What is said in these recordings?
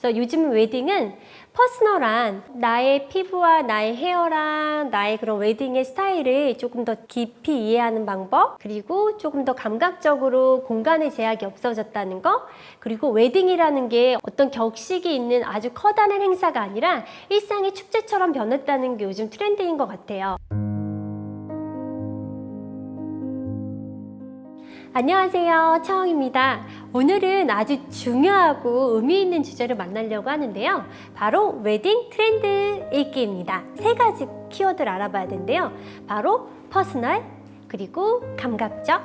그래서 요즘 웨딩은 퍼스널한 나의 피부와 나의 헤어랑 나의 그런 웨딩의 스타일을 조금 더 깊이 이해하는 방법, 그리고 조금 더 감각적으로 공간의 제약이 없어졌다는 거, 그리고 웨딩이라는 게 어떤 격식이 있는 아주 커다란 행사가 아니라 일상의 축제처럼 변했다는 게 요즘 트렌드인 것 같아요. 안녕하세요. 차홍입니다. 오늘은 아주 중요하고 의미 있는 주제를 만나려고 하는데요. 바로 웨딩 트렌드 읽기입니다. 세 가지 키워드를 알아봐야 되는데요. 바로 퍼스널, 그리고 감각적,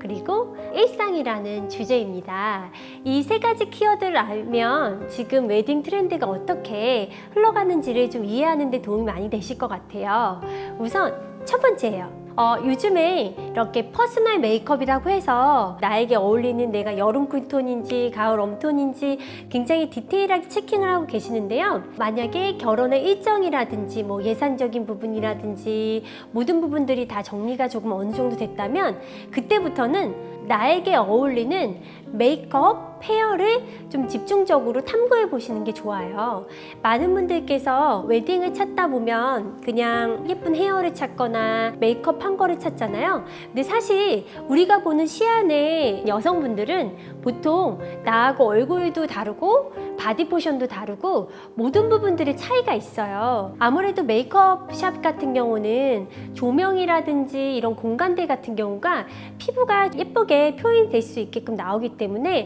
그리고 일상이라는 주제입니다. 이 세 가지 키워드를 알면 지금 웨딩 트렌드가 어떻게 흘러가는지를 좀 이해하는 데 도움이 많이 되실 것 같아요. 우선 첫 번째예요. 어, 요즘에 이렇게 퍼스널 메이크업이라고 해서 나에게 어울리는 내가 여름 쿨톤인지 가을 웜톤인지 굉장히 디테일하게 체킹을 하고 계시는데요. 만약에 결혼의 일정이라든지 뭐 예산적인 부분이라든지 모든 부분들이 다 정리가 조금 어느 정도 됐다면 그때부터는 나에게 어울리는 메이크업, 페어를 좀 집중적으로 탐구해 보시는 게 좋아요. 많은 분들께서 웨딩을 찾다 보면 그냥 예쁜 헤어를 찾거나 메이크업 한 거를 찾잖아요. 근데 사실 우리가 보는 시안의 여성분들은 보통 나하고 얼굴도 다르고 바디 포션도 다르고 모든 부분들의 차이가 있어요. 아무래도 메이크업 샵 같은 경우는 조명이라든지 이런 공간들 같은 경우가 피부가 예쁘게 표현될 수 있게끔 나오기 때문에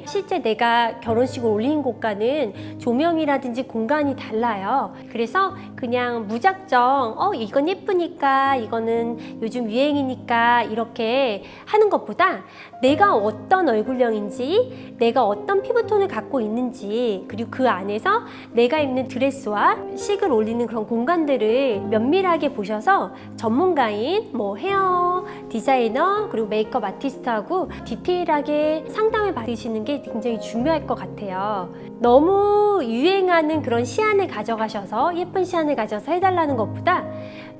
실제 내가 결혼식을 올린 곳과는 조명이라든지 공간이 달라요. 그래서 그냥 무작정 어 이건 예쁘니까 이거는 요즘 유행이니까 이렇게 하는 것보다 내가 어떤 얼굴형인지 내가 어떤 피부톤을 갖고 있는지 그리고 그 안에서 내가 입는 드레스와 식을 올리는 그런 공간들을 면밀하게 보셔서 전문가인 뭐 헤어 디자이너 그리고 메이크업 아티스트하고 디테일하게 상담을 받 으시는 게 굉장히 중요할 것 같아요. 너무 유행하는 그런 시안을 가져가셔서 예쁜 시안을 가져서 해달라는 것보다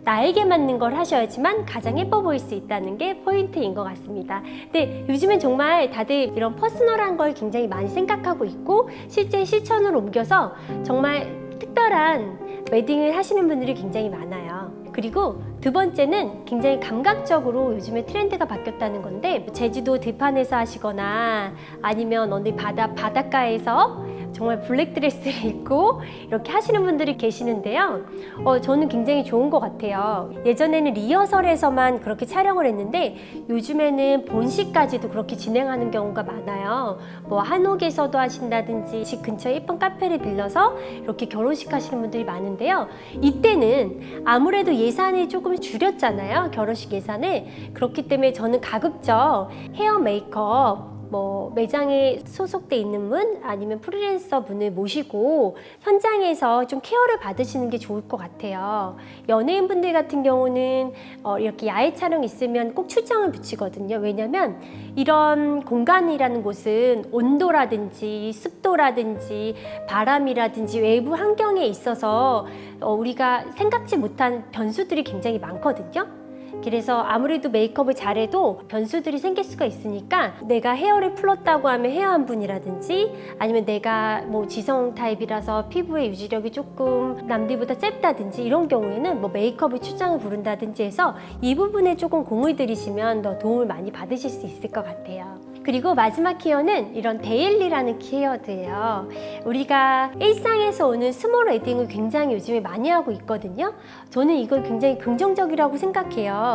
나에게 맞는 걸 하셔야지만 가장 예뻐 보일 수 있다는 게 포인트인 것 같습니다. 근데 요즘엔 정말 다들 이런 퍼스널한 걸 굉장히 많이 생각하고 있고 실제 실천으로 옮겨서 정말 특별한 웨딩을 하시는 분들이 굉장히 많아요. 그리고 두 번째는 굉장히 감각적으로 요즘에 트렌드가 바뀌었다는 건데 제주도 들판에서 하시거나 아니면 어디 바다 바닷가에서 정말 블랙 드레스를 입고 이렇게 하시는 분들이 계시는데요. 어, 저는 굉장히 좋은 것 같아요. 예전에는 리허설에서만 그렇게 촬영을 했는데 요즘에는 본식까지도 그렇게 진행하는 경우가 많아요. 뭐 한옥에서도 하신다든지 집 근처에 예쁜 카페를 빌려서 이렇게 결혼식 하시는 분들이 많은데요. 이때는 아무래도 예산이 조금 줄였잖아요. 결혼식 예산을. 그렇기 때문에 저는 가급적 헤어 메이크업 뭐 매장에 소속돼 있는 분 아니면 프리랜서 분을 모시고 현장에서 좀 케어를 받으시는 게 좋을 것 같아요. 연예인 분들 같은 경우는 어, 이렇게 야외 촬영 있으면 꼭 출장을 붙이거든요. 왜냐면 이런 공간이라는 곳은 온도라든지 습도라든지 바람이라든지 외부 환경에 있어서 어, 우리가 생각지 못한 변수들이 굉장히 많거든요. 그래서 아무래도 메이크업을 잘해도 변수들이 생길 수가 있으니까 내가 헤어를 풀었다고 하면 헤어 한 분이라든지 아니면 내가 뭐 지성 타입이라서 피부의 유지력이 조금 남들보다 짧다든지 이런 경우에는 뭐 메이크업을 출장을 부른다든지 해서 이 부분에 조금 공을 들이시면 더 도움을 많이 받으실 수 있을 것 같아요. 그리고 마지막 키워는 이런 데일리라는 키워드예요. 우리가 일상에서 오는 스몰 웨딩을 굉장히 요즘에 많이 하고 있거든요. 저는 이걸 굉장히 긍정적이라고 생각해요.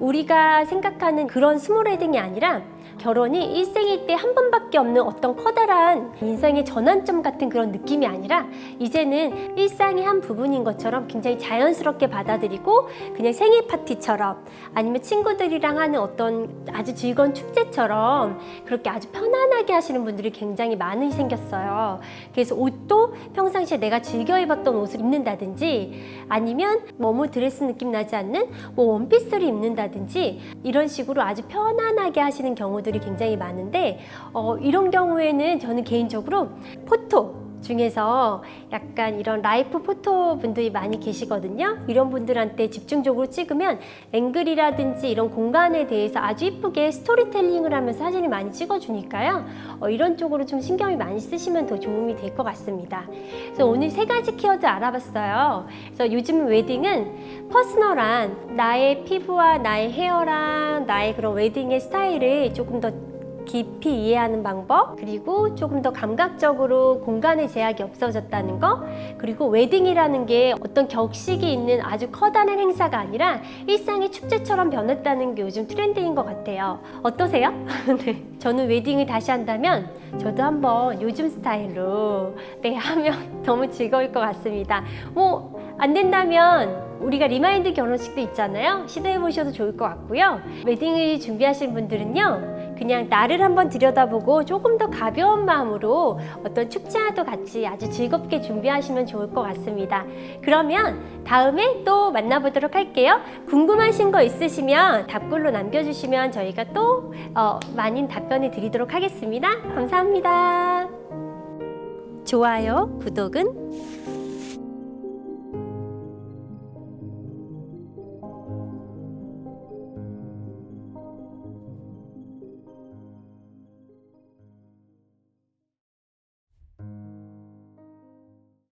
우리가 생각하는 그런 스몰 웨딩이 아니라 결혼이 일생일 때한 번밖에 없는 어떤 커다란 인생의 전환점 같은 그런 느낌이 아니라 이제는 일상의 한 부분인 것처럼 굉장히 자연스럽게 받아들이고 그냥 생일 파티처럼 아니면 친구들이랑 하는 어떤 아주 즐거운 축제처럼 그렇게 아주 편안하게 하시는 분들이 굉장히 많이 생겼어요. 그래서 옷도 평상시에 내가 즐겨 입었던 옷을 입는다든지 아니면 뭐뭐 드레스 느낌 나지 않는 뭐 원피스 를 입는다든지 이런 식으로 아주 편안하게 하시는 경우들이 굉장히 많은데 어, 이런 경우에는 저는 개인적으로 포토 중에서 약간 이런 라이프 포토 분들이 많이 계시거든요. 이런 분들한테 집중적으로 찍으면 앵글이라든지 이런 공간에 대해서 아주 이쁘게 스토리텔링을 하면서 사진을 많이 찍어주니까요. 어, 이런 쪽으로 좀 신경을 많이 쓰시면 더 도움이 될 것 같습니다. 그래서 오늘 세 가지 키워드 알아봤어요. 그래서 요즘 웨딩은 퍼스널한 나의 피부와 나의 헤어랑 나의 그런 웨딩의 스타일을 조금 더 깊이 이해하는 방법, 그리고 조금 더 감각적으로 공간의 제약이 없어졌다는 거, 그리고 웨딩이라는 게 어떤 격식이 있는 아주 커다란 행사가 아니라 일상의 축제처럼 변했다는 게 요즘 트렌드인 것 같아요. 어떠세요? 네. 저는 웨딩을 다시 한다면 저도 한번 요즘 스타일로 네, 하면 너무 즐거울 것 같습니다. 뭐, 안 된다면 우리가 리마인드 결혼식도 있잖아요. 시도해 보셔도 좋을 것 같고요. 웨딩을 준비하시는 분들은요. 그냥 나를 한번 들여다보고 조금 더 가벼운 마음으로 어떤 축제와도 같이 아주 즐겁게 준비하시면 좋을 것 같습니다. 그러면 다음에 또 만나보도록 할게요. 궁금하신 거 있으시면 답글로 남겨주시면 저희가 또 어, 많은 답변을 드리도록 하겠습니다. 감사합니다. 좋아요, 구독은